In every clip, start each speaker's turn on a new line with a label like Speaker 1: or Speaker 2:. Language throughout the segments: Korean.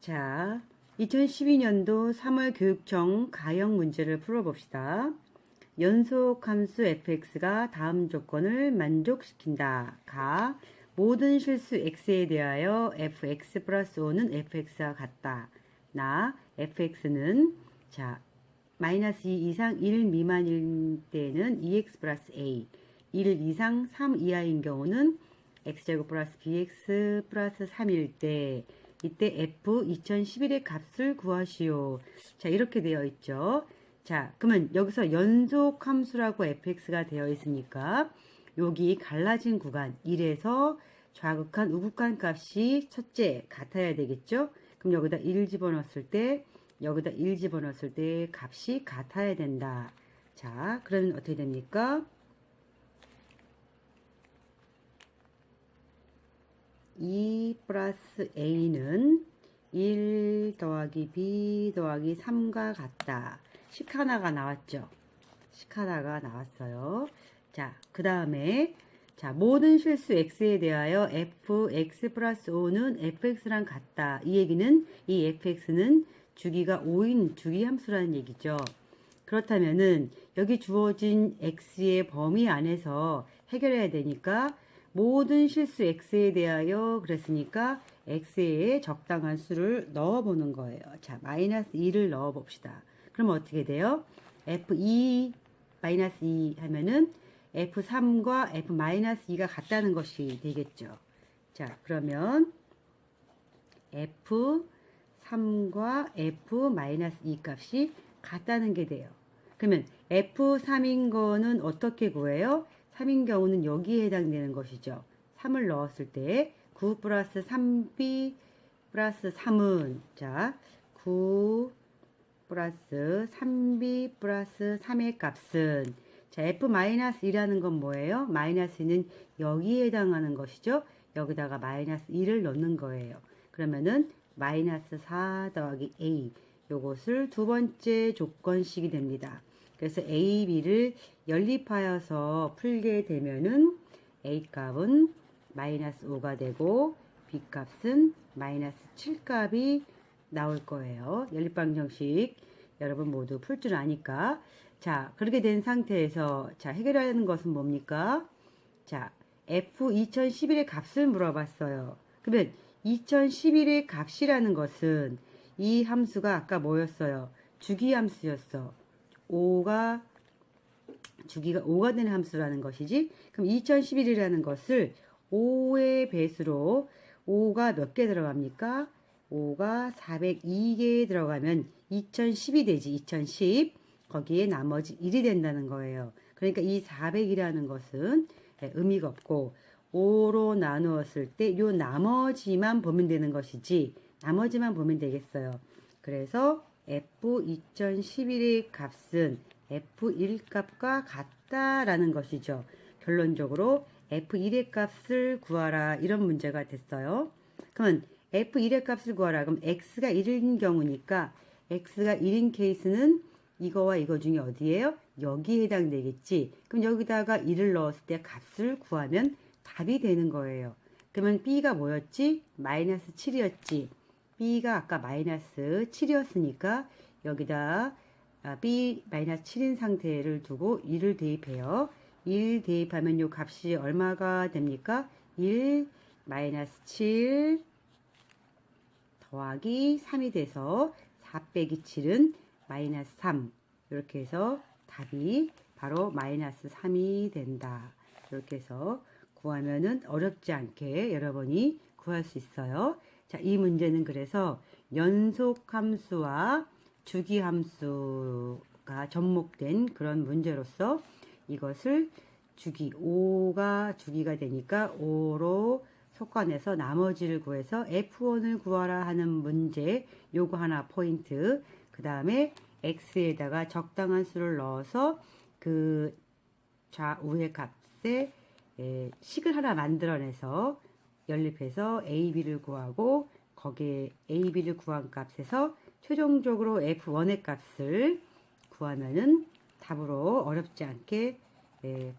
Speaker 1: 자, 2012년도 3월 교육청 가형 문제를 풀어봅시다. 연속 함수 fx가 다음 조건을 만족시킨다. 가 모든 실수 x에 대하여 fx 플러스 5는 fx와 같다. 나 fx는 자 마이너스 2 이상 1 미만일 때는 2x 플러스 a 1 이상 3 이하인 경우는 x제곱 플러스 bx 플러스 3일 때 이때 f 2011의 값을 구하시오. 자 이렇게 되어 있죠. 자 그러면 여기서 연속 함수라고 fx가 되어 있으니까 여기 갈라진 구간 1에서 좌극한 우극한 값이 첫째 같아야 되겠죠. 그럼 여기다 1 집어넣었을 때 여기다 1 집어넣었을 때 값이 같아야 된다. 자 그러면 어떻게 됩니까? 2 플러스 a는 1 더하기 b 더하기 3과 같다. 식 하나가 나왔죠. 식 하나가 나왔어요. 자, 그 다음에 자 모든 실수 x에 대하여 fx 플러스 5는 fx랑 같다. 이 얘기는 이 fx는 주기가 5인 주기 함수라는 얘기죠. 그렇다면은 여기 주어진 x의 범위 안에서 해결해야 되니까 모든 실수 x에 대하여 그랬으니까 x에 적당한 수를 넣어보는 거예요. 자, 마이너스 2를 넣어봅시다. 그럼 어떻게 돼요? f2 마이너스 2 하면은 f3과 f 마이너스 2가 같다는 것이 되겠죠. 자, 그러면 f3과 f 마이너스 2 값이 같다는 게 돼요. 그러면 f3인 거는 어떻게 구해요? 3인 경우는 여기에 해당되는 것이죠. 3을 넣었을 때 9 플러스 3b 플러스 3은 자, 9 플러스 3b 플러스 3의 값은 자, f-2라는 건 뭐예요? 마이너스는 여기에 해당하는 것이죠. 여기다가 마이너스 2를 넣는 거예요. 그러면은 마이너스 4 더하기 a 요것을 두 번째 조건식이 됩니다. 그래서 a, b를 연립하여서 풀게 되면은 a 값은 마이너스 5가 되고 b 값은 마이너스 7 값이 나올 거예요. 연립방정식 여러분 모두 풀 줄 아니까 자 그렇게 된 상태에서 자 해결하는 것은 뭡니까? 자 f 2011의 값을 물어봤어요. 그러면 2011의 값이라는 것은 이 함수가 아까 뭐였어요? 주기 함수였어. 5가 주기가 5가 되는 함수라는 것이지. 그럼 2011이라는 것을 5의 배수로 5가 몇 개 들어갑니까? 5가 402개에 들어가면 2010이 되지. 2010. 거기에 나머지 1이 된다는 거예요. 그러니까 이 400이라는 것은 의미가 없고 5로 나누었을 때 요 나머지만 보면 되는 것이지 나머지만 보면 되겠어요. 그래서 F 2011의 값은 F1 값과 같다라는 것이죠. 결론적으로 F1의 값을 구하라 이런 문제가 됐어요. 그러면 F1의 값을 구하라 그럼 X가 1인 경우니까 X가 1인 케이스는 이거와 이거 중에 어디예요? 여기에 해당되겠지. 그럼 여기다가 1을 넣었을 때 값을 구하면 답이 되는 거예요. 그러면 B가 뭐였지? 마이너스 7이었지. B가 아까 마이너스 7이었으니까 여기다 아, B 마이너스 7인 상태를 두고 1을 대입해요. 1 대입하면 요 값이 얼마가 됩니까? 1 마이너스 7 더하기 3이 돼서 4 빼기 7은 마이너스 3 이렇게 해서 답이 바로 마이너스 3이 된다. 이렇게 해서 구하면은 어렵지 않게 여러분이 구할 수 있어요. 자, 이 문제는 그래서 연속 함수와 주기 함수가 접목된 그런 문제로서 이것을 주기 5가 주기가 되니까 5로 속관해서 나머지를 구해서 F1을 구하라 하는 문제 요거 하나 포인트. 그 다음에 X에다가 적당한 수를 넣어서 그 좌우의 값에 에, 식을 하나 만들어내서 연립해서 A, B를 구하고 거기에 A, B를 구한 값에서 최종적으로 F1의 값을 구하면은 답으로 어렵지 않게 에,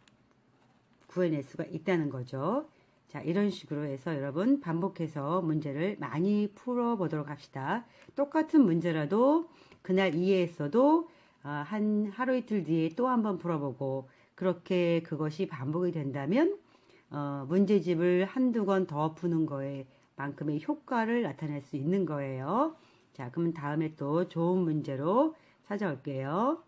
Speaker 1: 구해낼 수가 있다는 거죠. 자, 이런 식으로 해서 여러분 반복해서 문제를 많이 풀어보도록 합시다. 똑같은 문제라도 그날 이해했어도 아, 한 하루 이틀 뒤에 또 한번 풀어보고 그렇게 그것이 반복이 된다면 어, 문제집을 한두 권 더 푸는 거에 만큼의 효과를 나타낼 수 있는 거예요. 자, 그럼 다음에 또 좋은 문제로 찾아올게요.